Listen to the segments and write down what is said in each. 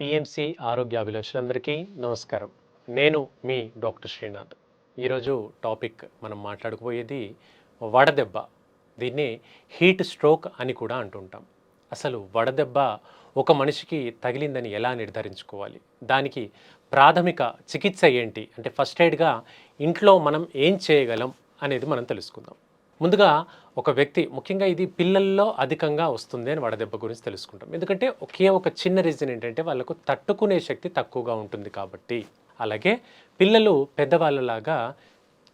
PMC ఆరోగ్య అభిలాషులందరికీ నమస్కారం. నేను మీ డాక్టర్ శ్రీనాథ్. ఈరోజు టాపిక్ మనం మాట్లాడుకుపోయేది వడదెబ్బ. దీన్ని హీట్ స్ట్రోక్ అని కూడా అంటుంటాం. అసలు వడదెబ్బ ఒక మనిషికి తగిలిందని ఎలా నిర్ధారించుకోవాలి? దానికి ప్రాథమిక చికిత్స ఏంటి? అంటే ఫస్ట్ ఎయిడ్గా ఇంట్లో మనం ఏం చేయగలం అనేది మనం తెలుసుకుందాం. ముందుగా ఒక వ్యక్తి ముఖ్యంగా ఇది పిల్లల్లో అధికంగా వస్తుంది అని వడదెబ్బ గురించి తెలుసుకుంటాం. ఎందుకంటే ఒకే ఒక చిన్న రీజన్ ఏంటంటే వాళ్ళకు తట్టుకునే శక్తి తక్కువగా ఉంటుంది కాబట్టి. అలాగే పిల్లలు పెద్దవాళ్ళలాగా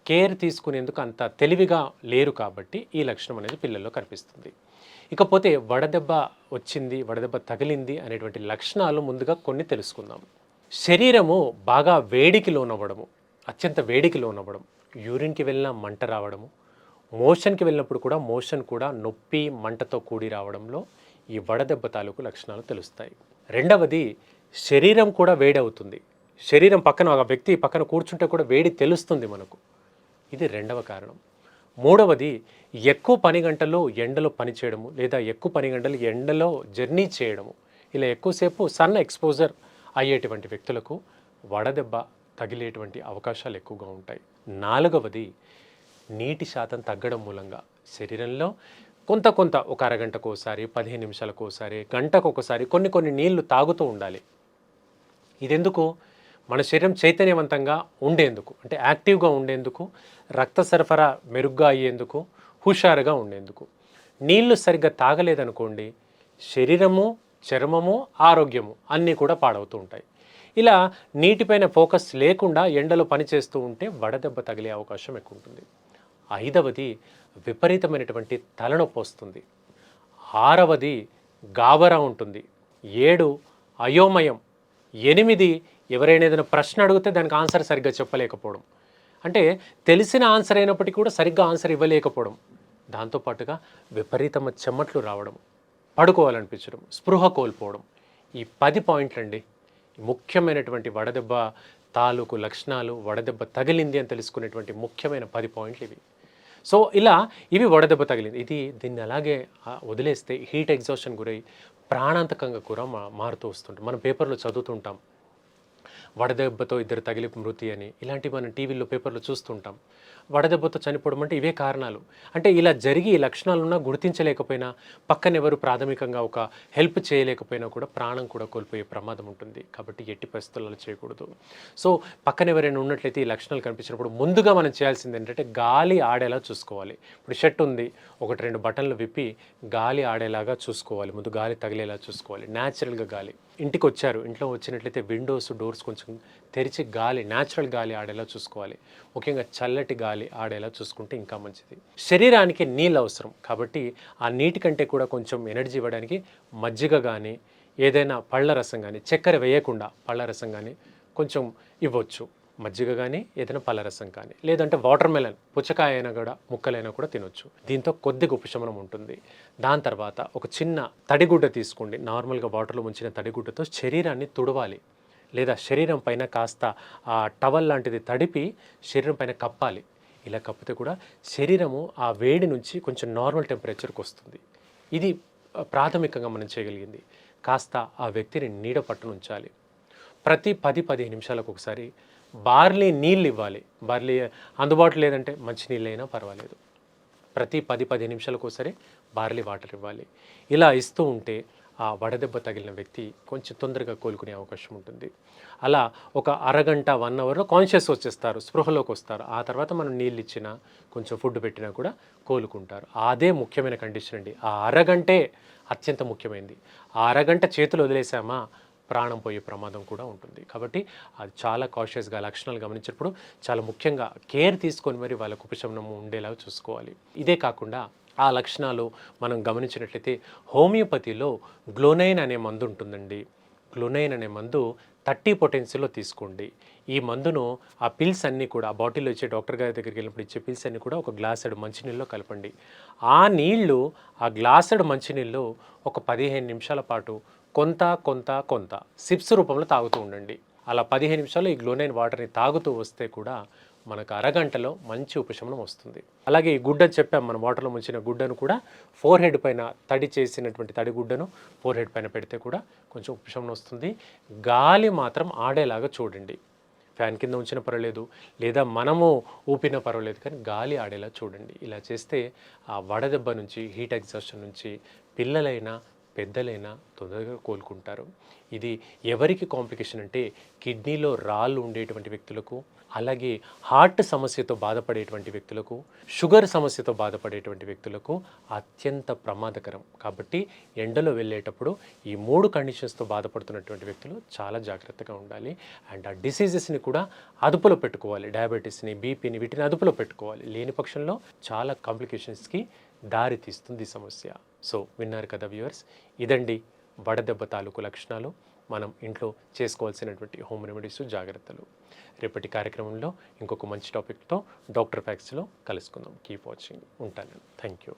కేర్ తీసుకునేందుకు అంత తెలివిగా లేరు కాబట్టి ఈ లక్షణం అనేది పిల్లల్లో కనిపిస్తుంది. ఇకపోతే వడదెబ్బ వచ్చింది వడదెబ్బ తగిలింది అనేటువంటి లక్షణాలు ముందుగా కొన్ని తెలుసుకుందాం. శరీరము బాగా వేడికి లోనవ్వడము అత్యంత వేడికి లోనవ్వడం యూరిన్కి వెళ్ళిన మంట రావడము మోషన్కి వెళ్ళినప్పుడు కూడా మోషన్ కూడా నొప్పి మంటతో కూడి రావడంలో ఈ వడదెబ్బ తాలూకు లక్షణాలు తెలుస్తాయి. రెండవది శరీరం కూడా వేడవుతుంది. శరీరం పక్కన ఒక వ్యక్తి పక్కన కూర్చుంటే కూడా వేడి తెలుస్తుంది మనకు. ఇది రెండవ కారణం. మూడవది ఎక్కువ పని గంటలు ఎండలో పని చేయడము లేదా ఎక్కువ పని గంటలు ఎండలో జర్నీ చేయడము. ఇలా ఎక్కువసేపు సన్ ఎక్స్పోజర్ అయ్యేటువంటి వ్యక్తులకు వడదెబ్బ తగిలేటువంటి అవకాశాలు ఎక్కువగా ఉంటాయి. నాలుగవది నీటి శాతం తగ్గడం మూలంగా శరీరంలో కొంత కొంత ఒక అరగంటకు ఒకసారి పదిహేను నిమిషాలకు ఒకసారి గంటకు ఒకసారి కొన్ని కొన్ని నీళ్ళు తాగుతూ ఉండాలి. ఇదెందుకు? మన శరీరం చైతన్యవంతంగా ఉండేందుకు అంటే యాక్టివ్గా ఉండేందుకు రక్త సరఫరా మెరుగ్గా అయ్యేందుకు హుషారుగా ఉండేందుకు. నీళ్ళు సరిగ్గా తాగలేదనుకోండి శరీరము చర్మము ఆరోగ్యము అన్నీ కూడా పాడవుతూ ఉంటాయి. ఇలా నీటిపైన ఫోకస్ లేకుండా ఎండలో పనిచేస్తూ ఉంటే వడదెబ్బ తగిలే అవకాశం ఎక్కువ ఉంటుంది ఐదవది విపరీతమైనటువంటి తలనొప్పి వస్తుంది. ఆరవది గాబరా ఉంటుంది. ఏడు అయోమయం. ఎనిమిది ఎవరైనా ఏదైనా ప్రశ్న అడిగితే దానికి ఆన్సర్ సరిగ్గా చెప్పలేకపోవడం. అంటే తెలిసిన ఆన్సర్ అయినప్పటికీ కూడా సరిగ్గా ఆన్సర్ ఇవ్వలేకపోవడం. దాంతోపాటుగా విపరీతమ చెమట్లు రావడం పడుకోవాలనిపించడం స్పృహ కోల్పోవడం. ఈ పది పాయింట్లు అండి. ముఖ్యమైనటువంటి వడదెబ్బ తాలూకు లక్షణాలు వడదెబ్బ తగిలింది అని తెలుసుకునేటువంటి ముఖ్యమైన పది పాయింట్లు ఇవి. సో ఇలా ఇవి వడదెబ్బ తగిలింది. ఇది దీన్ని అలాగే వదిలేస్తే హీట్ ఎగ్జాషన్ గురై ప్రాణాంతకంగా కూడా మారుతూ వస్తుంటాం మనం పేపర్లో చదువుతుంటాం. వడదెబ్బతో ఇద్దరు తగిలి మృతి అని ఇలాంటివి మనం టీవీలో పేపర్లో చూస్తుంటాం. వడదెబ్బతో చనిపోవడం అంటే ఇవే కారణాలు. అంటే ఇలా జరిగి ఈ లక్షణాలున్నా గుర్తించలేకపోయినా పక్కన ఎవరు ప్రాథమికంగా ఒక హెల్ప్ చేయలేకపోయినా కూడా ప్రాణం కూడా కోల్పోయే ప్రమాదం ఉంటుంది. కాబట్టి ఎట్టి పరిస్థితులలో చేయకూడదు. సో పక్కన ఎవరైనా ఉన్నట్లయితే ఈ లక్షణాలు కనిపించినప్పుడు ముందుగా మనం చేయాల్సింది ఏంటంటే గాలి ఆడేలా చూసుకోవాలి. ఇప్పుడు షర్ట్ ఉంది ఒకటి రెండు బటన్లు విప్పి గాలి ఆడేలాగా చూసుకోవాలి. ముందు గాలి తగిలేలా చూసుకోవాలి. న్యాచురల్గా గాలి. ఇంటికి వచ్చారు ఇంట్లో వచ్చినట్లయితే విండోస్ డోర్స్ కొంచెం తెరిచి గాలి న్యాచురల్ గాలి ఆడేలా చూసుకోవాలి. ముఖ్యంగా చల్లటి గాలి ఆడేలా చూసుకుంటే ఇంకా మంచిది. శరీరానికి నీళ్ళు అవసరం. కాబట్టి ఆ నీటి కంటే కూడా కొంచెం ఎనర్జీ ఇవ్వడానికి మజ్జిగ కానీ ఏదైనా పళ్ళ రసం కానీ చక్కెర వేయకుండా పళ్ళ రసం కానీ కొంచెం ఇవ్వచ్చు. మజ్జిగ కానీ ఏదైనా పలరసం కానీ లేదంటే వాటర్ మెలన్ పుచ్చకాయ అయినా కూడా ముక్కలైనా కూడా తినొచ్చు. దీంతో కొద్దిగా ఉపశమనం ఉంటుంది. దాని తర్వాత ఒక చిన్న తడిగుడ్డ తీసుకోండి. నార్మల్గా వాటర్లో ముంచిన తడిగుడ్డతో శరీరాన్ని తుడవాలి. లేదా శరీరం పైన కాస్త ఆ టవల్ లాంటిది తడిపి శరీరం పైన కప్పాలి. ఇలా కప్పితే కూడా శరీరము ఆ వేడి నుంచి కొంచెం నార్మల్ టెంపరేచర్కి వస్తుంది. ఇది ప్రాథమికంగా మనం చేయగలిగింది. కాస్త ఆ వ్యక్తిని నీడ పట్టునుంచాలి. ప్రతి పది పదిహేను నిమిషాలకు ఒకసారి బార్లీ నీళ్ళు ఇవ్వాలి బార్లీ అందుబాటులో లేదంటే మంచినీళ్ళు అయినా పర్వాలేదు. ప్రతి పది పది నిమిషాలకు ఒకసారి బార్లీ వాటర్ ఇవ్వాలి. ఇలా ఇస్తూ ఉంటే ఆ వడదెబ్బ తగిలిన వ్యక్తి కొంచెం తొందరగా కోలుకునే అవకాశం ఉంటుంది. అలా ఒక అరగంట వన్ అవర్లో కాన్షియస్ వచ్చేస్తారు స్పృహలోకి వస్తారు. ఆ తర్వాత మనం నీళ్ళు ఇచ్చినా కొంచెం ఫుడ్ పెట్టినా కూడా కోలుకుంటారు. అదే ముఖ్యమైన కండిషన్ అండి. ఆ అరగంటే అత్యంత ముఖ్యమైనది ఆ అరగంట చేతులు వదిలేసామా ప్రాణం పోయే ప్రమాదం కూడా ఉంటుంది. కాబట్టి అది చాలా కాషియస్గా లక్షణాలు గమనించినప్పుడు చాలా ముఖ్యంగా కేర్ తీసుకొని మరి వాళ్ళకు ఉపశమనం ఉండేలాగా చూసుకోవాలి. ఇదే కాకుండా ఆ లక్షణాలు మనం గమనించినట్లయితే హోమియోపతిలో గ్లోనైన్ అనే మందు ఉంటుందండి. గ్లోనైన్ అనే మందు థర్టీ పొటెన్సీలో తీసుకోండి. ఈ మందును ఆ పిల్స్ అన్నీ కూడా ఆ బాటిల్లో ఇచ్చే డాక్టర్ గారి దగ్గరికి వెళ్ళినప్పుడు ఇచ్చే పిల్స్ అన్నీ కూడా ఒక గ్లాసెడ్ మంచినీళ్ళలో కలపండి. ఆ నీళ్ళు ఆ గ్లాసెడ్ మంచినీళ్ళు ఒక పదిహేను నిమిషాల పాటు కొంత కొంత కొంత. సిప్స్ రూపంలో తాగుతూ ఉండండి. అలా పదిహేను నిమిషాలు ఈ గ్లోనైన్ వాటర్ని తాగుతూ వస్తే కూడా మనకు అరగంటలో మంచి ఉపశమనం వస్తుంది. అలాగే ఈ గుడ్డ చెప్పాం మనం వాటర్లో ముంచిన గుడ్డను కూడా ఫోర్ హెడ్ పైన తడి చేసినటువంటి తడి గుడ్డను ఫోర్ హెడ్ పైన పెడితే కూడా కొంచెం ఉపశమనం వస్తుంది. గాలి మాత్రం ఆడేలాగా చూడండి. ఫ్యాన్ కింద ఉంచిన పర్వాలేదు లేదా మనము ఊపిన పర్వాలేదు కానీ గాలి ఆడేలా చూడండి. ఇలా చేస్తే ఆ వడదెబ్బ నుంచి హీట్ ఎగ్జాస్షన్ నుంచి పిల్లలైనా పెద్దలైనా తొందరగా కోలుకుంటారు. ఇది ఎవరికి కాంప్లికేషన్ అంటే కిడ్నీలో రాళ్ళు ఉండేటువంటి వ్యక్తులకు అలాగే హార్ట్ సమస్యతో బాధపడేటువంటి వ్యక్తులకు షుగర్ సమస్యతో బాధపడేటువంటి వ్యక్తులకు అత్యంత ప్రమాదకరం. కాబట్టి ఎండలో వెళ్ళేటప్పుడు ఈ మూడు కండిషన్స్తో బాధపడుతున్నటువంటి వ్యక్తులు చాలా జాగ్రత్తగా ఉండాలి. అండ్ ఆ డిసీజెస్ని కూడా అదుపులో పెట్టుకోవాలి. డయాబెటీస్ని బీపీని వీటిని అదుపులో పెట్టుకోవాలి. లేని పక్షంలో చాలా కాంప్లికేషన్స్కి దారి తీస్తుంది సమస్య. సో విన్నారు కదా వ్యూవర్స్ ఇదండి వడదెబ్బ తాలూకు లక్షణాలు. మనం ఇంట్లో చేసుకోవాల్సినటువంటి హోమ్ రెమెడీస్ జాగ్రత్తలు. రేపటి కార్యక్రమంలో ఇంకొక మంచి టాపిక్తో డాక్టర్ ఫ్యాక్స్లో కలుసుకుందాం. కీప్ వాచింగ్ ఉంటాను. Thank you